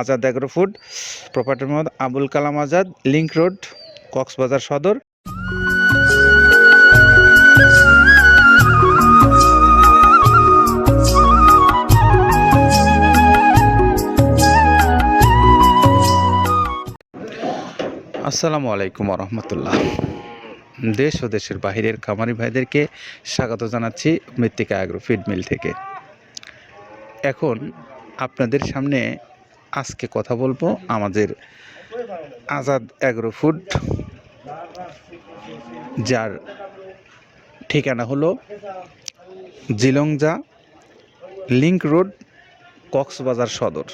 Azad agro food, প্রপার্টির Mohammad Abul Kalam Azad, link road, Cox's Bazar Sadar. আসসালামু আলাইকুম রহমতুল্লাহ দেশ ও দেশের বাহিরের খামারি ভাইদেরকে স্বাগত জানাচ্ছি মৃত্তিকা অ্যাগ্রো ফিড মিল থেকে। এখন আপনাদের সামনে আজকে কথা বলব আমাদের আজাদ অ্যাগ্রো ফুড যার ঠিকানা হলো জিলংজা লিংক রোড কক্সবাজার সদর।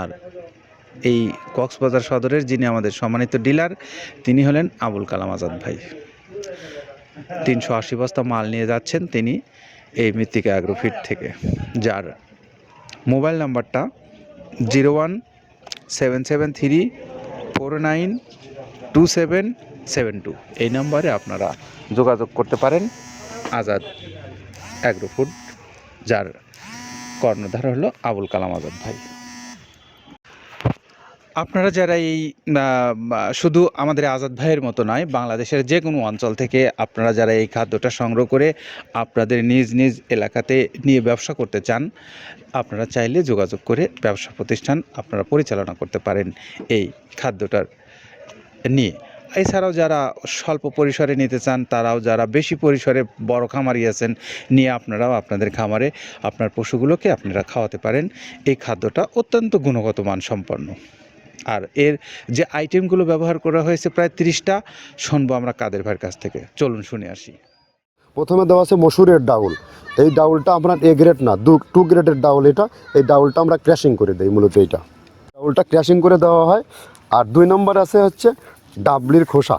আর এই কক্সবাজার সদরের যিনি আমাদের সম্মানিত ডিলার তিনি হলেন আবুল কালাম আজাদ ভাই। তিনশো আশি বস্তা মাল নিয়ে যাচ্ছেন তিনি এই মৃত্তিকা অ্যাগ্রোফিট থেকে, যার মোবাইল নাম্বারটা zero one seven seven three four nine two seven seven two. এই নাম্বারে আপনারা যোগাযোগ করতে পারেন। আজাদ অ্যাগ্রো ফুড, যার কর্ণধার হলো আবুল কালাম আজাদ ভাই। আপনারা যারা এই শুধু আমাদের আজাদ ভাইয়ের মতো নয়, বাংলাদেশের যে কোনো অঞ্চল থেকে আপনারা যারা এই খাদ্যটা সংগ্রহ করে আপনাদের নিজ নিজ এলাকাতে নিয়ে ব্যবসা করতে চান, আপনারা চাইলে যোগাযোগ করে ব্যবসা প্রতিষ্ঠান আপনারা পরিচালনা করতে পারেন এই খাদ্যটার নিয়ে। এছাড়াও যারা স্বল্প পরিসরে নিতে চান, তারাও যারা বেশি পরিসরে বড় খামারি আছেন, নিয়ে আপনারাও আপনাদের খামারে আপনার পশুগুলোকে আপনারা খাওয়াতে পারেন। এই খাদ্যটা অত্যন্ত গুণগত মান সম্পন্ন আর এর যে আইটেমগুলো ব্যবহার করা হয়েছে প্রায় তিরিশটা, শুনব আমরা কাদের ভাইয়ের কাছ থেকে। চলুন শুনে আসি। প্রথমে দেওয়া আছে মসুরের ডাউল। এই ডাউলটা আপনার এ গ্রেড না, দু টু গ্রেডের ডাউল এটা। এই ডাউলটা আমরা ক্র্যাশিং করে দিই মূলত এইটা। ডাউলটা ক্র্যাশিং করে দেওয়া হয়। আর দুই নম্বর আছে হচ্ছে ডাবলির খোসা।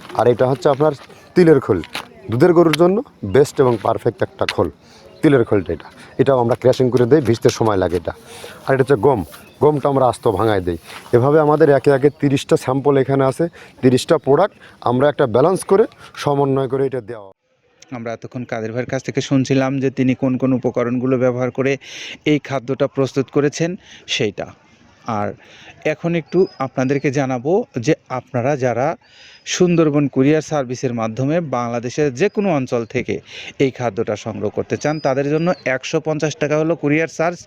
আর এটা হচ্ছে আপনার তিলের খোল। দুধের গরুর জন্য বেস্ট এবং পারফেক্ট একটা খোল। তিলের খোলটা এটা। এটাও আমরা ক্র্যাশিং করে দিই, ভিজতে সময় লাগে এটা। আর এটা হচ্ছে গম। গমটা আমরা আস্ত ভাঙায় দিই। এভাবে আমাদের একে একে তিরিশটা স্যাম্পল এখানে আছে, তিরিশটা প্রোডাক্ট আমরা একটা ব্যালেন্স করে সমন্বয় করে এটা দেওয়া আমরা এতক্ষণ কাদের ভাইয়ের কাছ থেকে শুনছিলাম যে তিনি কোন কোন উপকরণগুলো ব্যবহার করে এই খাদ্যটা প্রস্তুত করেছেন, সেইটা। আর এখন একটু আপনাদেরকে জানাব যে আপনারা যারা সুন্দরবন কুরিয়ার সার্ভিসের মাধ্যমে বাংলাদেশের যে কোনো অঞ্চল থেকে এই খাদ্যটা সংগ্রহ করতে চান, তাদের জন্য একশো পঞ্চাশ টাকা হলো কুরিয়ার চার্জ,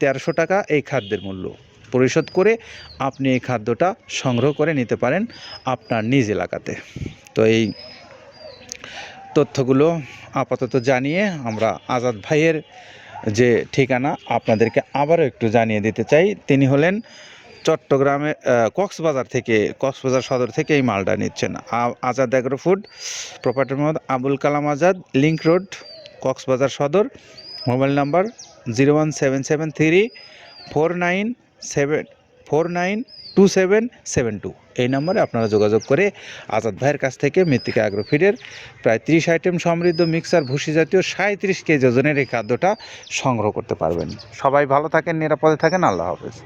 তেরোশো টাকা এই খাদ্যের মূল্য। পরিশোধ করে আপনি এই খাদ্যটা সংগ্রহ করে নিতে পারেন আপনার নিজ এলাকাতে। তো এই তথ্যগুলো আপাতত জানিয়ে আমরা আজাদ ভাইয়ের যে ঠিকানা আপনাদেরকে আবারও একটু জানিয়ে দিতে চাই, তিনি হলেন চট্টগ্রামে কক্সবাজার থেকে, কক্সবাজার সদর থেকে এই মালটা নিচ্ছেন। Azad agro food, property Mohammad Abul Kalam Azad link road, Cox's Bazar Sadar, mobile number zero one seven seven three four nine seven four nine two seven seven two এই নম্বরে আপনারা যোগাযোগ করে আজাদ ভাইয়ের কাছ থেকে মৃত্তিকা অ্যাগ্রোফিডের প্রায় ত্রিশ আইটেম সমৃদ্ধ মিক্সার ভুসি জাতীয় সাঁত্রিশ কেজি ওজনের এই খাদ্যটা সংগ্রহ করতে পারবেন। সবাই ভালো থাকেন, নিরাপদে থাকেন, আল্লাহ হাফেজ।